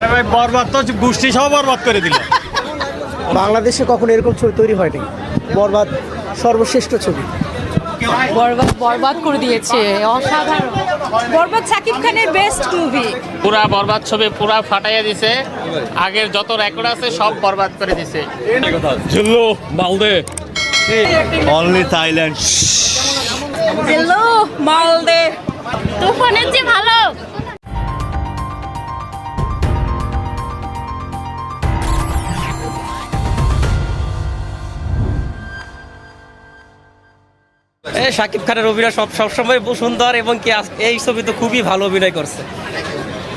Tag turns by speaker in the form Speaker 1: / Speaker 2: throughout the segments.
Speaker 1: ভাই বরবাদ তো গোষ্ঠী সহ বরবাদ করে দিল।
Speaker 2: বাংলাদেশে কখনো এরকম ছবি তৈরি হয়নি? বরবাদ সর্বশ্রেষ্ঠ ছবি।
Speaker 3: বরবাদ বরবাদ করে দিয়েছে অসাধারণ। বরবাদ সাকিব খানের বেস্ট মুভি
Speaker 4: পুরা বরবাদ ছবি পুরা ফাটাইয়া দিছে। আগের যত রেকর্ড আছে সব বরবাদ করে দিছে।
Speaker 1: মালদে। অনলি থাইল্যান্ড
Speaker 3: মালদে। তুফানের যে ভালো।
Speaker 5: শাকিব খানের অভিনয় সব সবসময় সুন্দর এবং কি এই ছবি তো খুবই ভালো অভিনয় করছে।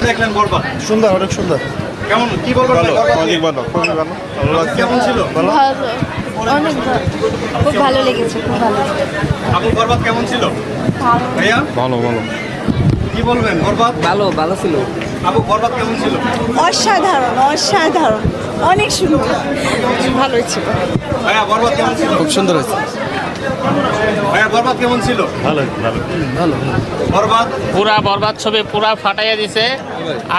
Speaker 1: দেখলেন বরবাদ?
Speaker 2: সুন্দর অনেক সুন্দর।
Speaker 1: কেমন? কি বলবেন? কেমন ছিল?
Speaker 6: ভালো। অনেক ভালো। খুব ভালো লেগেছে খুব ভালো।
Speaker 1: আপু বরবাদ কেমন ছিল? ভাইয়া?
Speaker 7: ভালো ভালো।
Speaker 1: কি বলবেন? বরবাদ?
Speaker 5: ভালো ভালো ছিল।
Speaker 1: আপু বরবাদ কেমন ছিল?
Speaker 6: অসাধারণ অসাধারণ। অনেক সুন্দর। ভালোই ছিল।
Speaker 1: ভাইয়া বরবাদ কেমন ছিল?
Speaker 7: খুব সুন্দর হয়েছে।
Speaker 1: বরবাদ কেমন ছিল? ভালো ভালো। বরবাদ?
Speaker 4: পুরা বরবাদ ছবি পুরা ফাটাইয়া দিছে।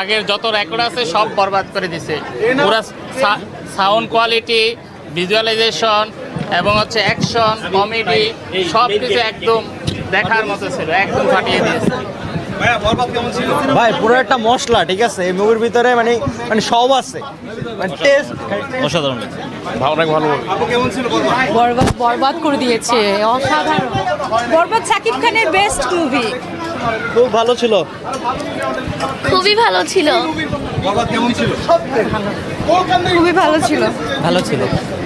Speaker 4: আগের যত রেকর্ড আছে সব বরবাদ করে দিছে। পুরা সাউন্ড কোয়ালিটি ভিজুয়ালাইজেশন এবং হচ্ছে অ্যাকশন কমেডি সব কিছু একদম দেখার মতো ছিল একদম ফাটিয়ে দিয়েছে।
Speaker 1: ভাইয়া বরবাদ কেমন ছিল?
Speaker 2: ভাই পুরো একটা মশলা ঠিক আছে? এই মুভির ভিতরে মানে মানে সব আছে। মানে টেস্ট
Speaker 1: অসাধারণ অনেক ভালো ছিল বরবাদ?
Speaker 3: করে দিয়েছে। অসাধারণ। বরবাদ সাকিব খানের বেস্ট মুভি
Speaker 2: খুব ভালো ছিল।
Speaker 6: খুবই ভালো ছিল।
Speaker 1: বরবাদ কেমন ছিল?
Speaker 6: খুবই ভালো ছিল।
Speaker 5: ভালো ছিল।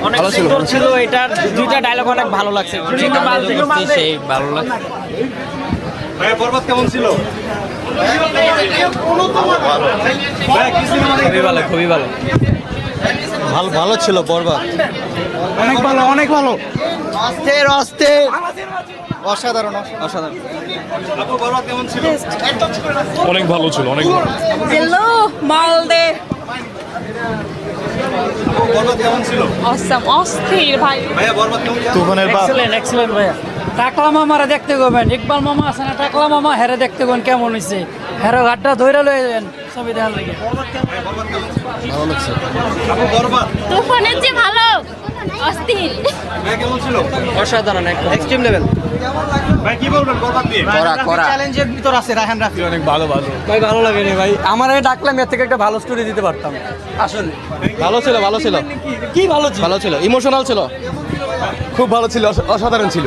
Speaker 5: অনেক সুন্দর ছিল এটার। দুইটা ডায়লগ অনেক ভালো লাগছে। সেই ভালো লাগছে।
Speaker 1: ভাইয়া বরবাদ কেমন ছিল?
Speaker 5: খুবই ভালো খুবই ভালো।
Speaker 2: ভালো ভালো ছিল বরবাদ। অনেক ভালো অনেক ভালো। অস্থির অস্থির। অসাধারণ অসাধারণ।
Speaker 1: আপু বরবাদ কেমন ছিল?
Speaker 7: অনেক ভালো ছিল অনেক ভালো।
Speaker 3: হ্যালো মালদে। অস্থির ভাই।
Speaker 1: ভাইয়া বরবাদ কেমন ছিল?
Speaker 2: তুফানের বাপ।
Speaker 5: এক্সেলেন্ট এক্সেলেন্ট ভাইয়া।
Speaker 8: টাকলা মামারা দেখতে গবেন। ইকবাল মামা আছে না? টাকলা মামা হেরে দেখতে গেন কেমন হয়েছে হেরো ঘাটটা ধরে লয়ে যাবেন ছবি দেখার লাগে।
Speaker 6: তুফানের যে ভালো। অস্থির।
Speaker 1: কেমন ছিল
Speaker 5: অসাধারণ একদম। এক্সট্রিম লেভেল
Speaker 1: ভাই কি বলবেন? বরবাদ নিয়ে
Speaker 5: করা করা।
Speaker 2: চ্যালেঞ্জের ভিতর আছে রায়হান রাফি।
Speaker 7: অনেক ভালো ভালো।
Speaker 8: ভাই ভালো লাগে রে ভাই। আমার ডাকলাম এর থেকে একটা ভালো স্টোরি দিতে পারতাম। আসলে
Speaker 7: ভালো ছিল ভালো ছিল।
Speaker 8: কি ভালো ছিল?
Speaker 7: ভালো ছিল ইমোশনাল ছিল। খুব ভালো ছিল অসাধারণ ছিল।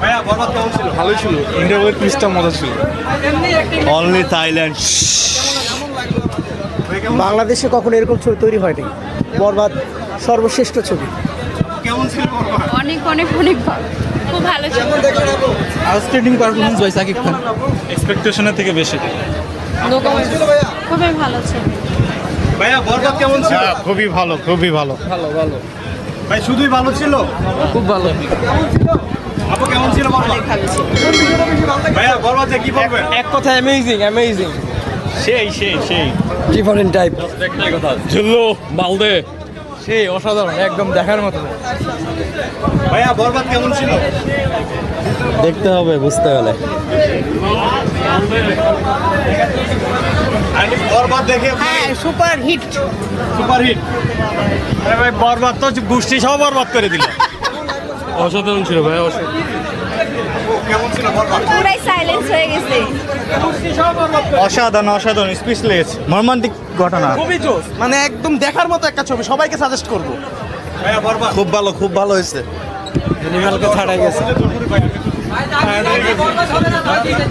Speaker 1: ভাইয়া বরবাদ কেমন ছিল?
Speaker 7: ভালোই ছিল। ইন্টারভিউ পিসটা মজা ছিল।
Speaker 1: অনলি থাইল্যান্ড
Speaker 2: বাংলাদেশে কখনো এরকম ছবি তৈরি হয়নি। বরবাদ সর্বশ্রেষ্ঠ ছবি।
Speaker 1: কেমন ছিল বরবাদ
Speaker 6: অনেক অনেক অনেক ভালো। খুব ভালো ছিল।
Speaker 8: আউটস্ট্যান্ডিং পারফরমেন্স ভাই সাকিব খান
Speaker 7: এক্সপেকটেশনের থেকে বেশি।
Speaker 6: খুবই ভালো ছিল।
Speaker 1: ভাইয়া বরবাদ কেমন ছিল?
Speaker 7: খুবই ভালো খুবই ভালো।
Speaker 1: ভাই শুধুই ভালো ছিল?
Speaker 8: খুব ভালো।
Speaker 1: আপু কেমন ছিল ভাইয়া বরবাদ যে কি বলবেন?
Speaker 8: এক কথা অ্যামেজিং অ্যামেজিং
Speaker 1: সেই সেই সেই।
Speaker 8: ডিফারেন্ট টাইপ
Speaker 7: ঝুল্লু মালদে।
Speaker 8: সেই অসাধারণ একদম দেখার মতো।
Speaker 1: ভাইয়া বরবাদ কেমন ছিল?
Speaker 2: দেখতে হবে বুঝতে হলে
Speaker 1: বরবাদ দেখে
Speaker 3: হ্যাঁ সুপার হিট
Speaker 1: সুপার হিট
Speaker 7: আরে ভাই বরবাদ তো গোষ্ঠী সহ বরবাদ করে দিল। অসাধারণ ছিল ভাই অসাধারণ
Speaker 1: কেমন বরবাদ
Speaker 6: পুরাই সাইলেন্স হয়ে গেছে।
Speaker 1: অসাধারণ অসাধারণ স্পিচলেস মর্মান্তিক ঘটনা।
Speaker 2: খুবই জোস মানে একদম দেখার মতো একটা ছবি সবাইকে সাজেস্ট করব। খুব ভালো খুব ভালো হয়েছে।
Speaker 8: এনিম্যালকে ছাড়াই গেছে।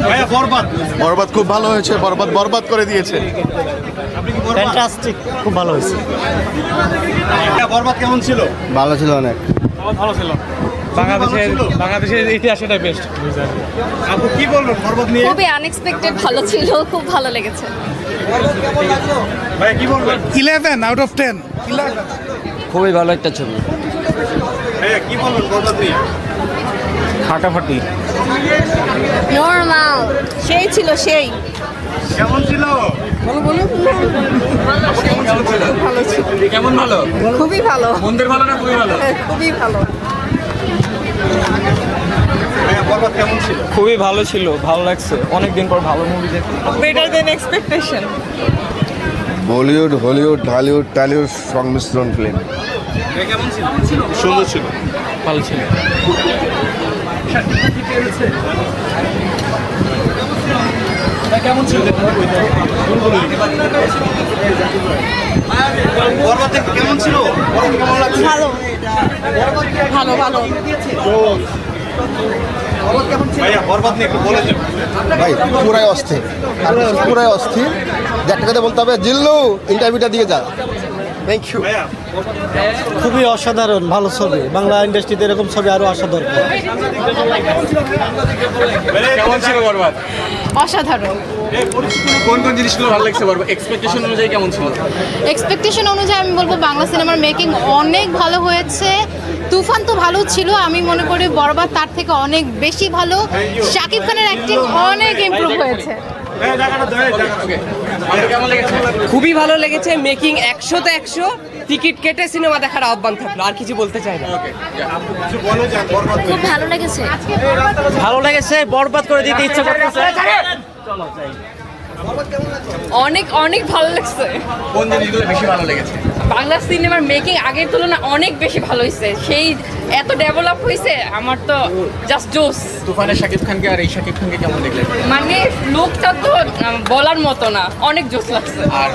Speaker 1: ভাইয়া বরবাদ।
Speaker 7: বরবাদ খুব ভালো হয়েছে বরবাদ বরবাদ করে দিয়েছে।
Speaker 2: ফ্যান্টাস্টিক খুব ভালো হয়েছে।
Speaker 1: বরবাদ কেমন ছিল?
Speaker 2: ভালো ছিল অনেক।
Speaker 7: ভালো ছিল।
Speaker 1: বাংলাদেশের
Speaker 7: বাংলাদেশের ইতিহাস এটাই বেস্ট
Speaker 1: আপু কি বলবেন? বরবাদ নিয়ে?
Speaker 6: খুবই আনএক্সপেক্টেড ভালো ছিল খুব ভালো লেগেছে।
Speaker 1: ভাইয়া কি বলবেন?
Speaker 8: ইলেভেন আউট অফ টেন
Speaker 5: খুবই ভালো একটা ছবি।
Speaker 1: কি বলবেন নিয়ে?
Speaker 7: ফাটাফাটি
Speaker 6: নর্মাল সেই ছিল সেই।
Speaker 1: কেমন ছিল?
Speaker 6: ভালো ছিল
Speaker 8: কেমন ভালো?
Speaker 6: খুবই ভালো।
Speaker 8: মন্দির ভালো না খুবই ভালো?
Speaker 6: খুবই ভালো।
Speaker 8: খুবই ভালো ছিল ভালো লাগছে। অনেক দিন পর ভালো মুভি দেখি
Speaker 3: better than expectation
Speaker 9: Bollywood Hollywood Dhallywood Tollywood সংমিশ্রণ ফিল্ম
Speaker 10: সুন্দর ছিল।
Speaker 6: ভালো ছিল।
Speaker 10: কেমন ছিল? কেমন ছিল? কেমন লাগছে?
Speaker 11: ভালো ভালো ভালো।
Speaker 9: ভাই পুরাই অস্থির। পুরাই অস্থির। যে একটা কথা বলতে হবে জিল্লু ইন্টারভিউটা দিয়ে যা। থ্যাংক ইউ
Speaker 2: খুবই অসাধারণ ভালো ছবি। বাংলা ইন্ডাস্ট্রিতে এরকম ছবি আরও আসা দরকার।
Speaker 10: কেমন ছিল বরবাদ?
Speaker 11: অসাধারণ।
Speaker 10: কোন কোন জিনিসগুলো ভালো লাগছে বরবাদ? এক্সপেকটেশন অনুযায়ী কেমন ছিল?
Speaker 11: এক্সপেকটেশন অনুযায়ী আমি বলব বাংলা সিনেমার মেকিং অনেক ভালো হয়েছে। তুফান তো ভালো ছিল আমি মনে করি বরবাদ তার থেকে অনেক বেশি ভালো। শাকিব খানের অ্যাক্টিং অনেক ইমপ্রুভ হয়েছে।
Speaker 10: ভাইয়া জায়গাটা ধরে ওকে কেমন লেগেছে?
Speaker 6: খুবই ভালো লেগেছে মেকিং একশো তো একশো টিকিট কেটে সিনেমা দেখার আহ্বান থাকল আর কিছু বলতে চাই না।
Speaker 12: খুব ভালো লেগেছে।
Speaker 6: ভালো লেগেছে বরবাদ করে দিতে ইচ্ছা করতেছে।
Speaker 11: অনেক অনেক ভালো লাগছে।
Speaker 10: কোন জিনিসগুলো বেশি ভালো লেগেছে?
Speaker 11: বাংলা সিনেমার মেকিং আগের তুলনায় অনেক বেশি ভালো হয়েছে সেই এত ডেভেলপ হয়েছে আমার তো জাস্ট জোস
Speaker 10: তুফানের শাকিব খানকে আর এই শাকিব খানকে কেমন দেখলেন?
Speaker 11: মানে লোকটা তো বলার মতো না অনেক জোস লাগছে।
Speaker 10: আর